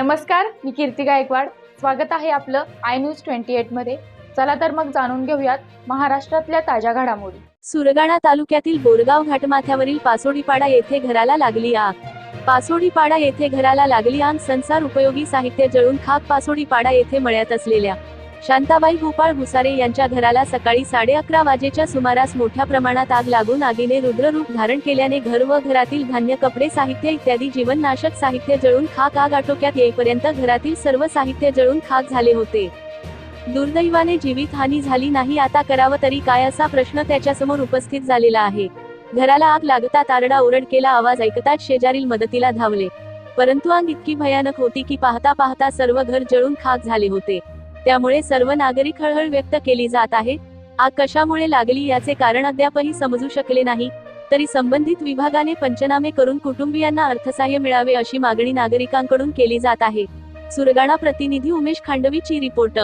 नमस्कार मी कीर्ती गायकवाड. स्वागत आहे आपलं आय न्यूज ट्वेंटी एटमध्ये. चला तर मग जाणून घेऊयात महाराष्ट्रातल्या ताज्या घडामोडी. सुरगाणा तालुक्यातील बोरगाव घाटमाथ्यावरील पासोडीपाडा येथे घराला लागली आग. पासोडीपाडा येथे घराला लागली आग. संसार उपयोगी साहित्य जळून खाक पासोडीपाडा येथे मळ्यात असलेल्या शांताबाई भोपाळ भुसारे यांच्या घराला सकाळी साडे अकरा वाजेच्या सुमारास मोठ्या प्रमाणात आग लागून आगीने रुद्ररूप धारण केल्याने घर व घरातील धान्य कपडे साहित्य इत्यादी जीवननाशक साहित्य जळून खाक आग आटोक्यात येईपर्यंत घरातील सर्व साहित्य जळून खाक झाले होते. दुर्दैवाने जीवित हानी झाली नाही आता करावं तरी काय असा प्रश्न त्याच्यासमोर उपस्थित झालेला आहे. घराला आग लागता तारडा ओरड केला आवाज ऐकताच शेजारील मदतीला धावले. परंतु आग इतकी भयानक होती की पाहता पाहता सर्व घर जळून खाक झाले होते. त्यामुळे सर्व नागरिक हळहळ व्यक्त केली जात आहे. आग कशामुळे लागली याचे कारण अद्यापही समजू शकले नाही. तरी संबंधित विभागाने पंचनामे करून कुटुंबियांना अर्थसहाय्य मिळावे अशी मागणी नागरिकांकडून केली जात आहे. सुरगाणा प्रतिनिधी उमेश खांडवीची रिपोर्ट.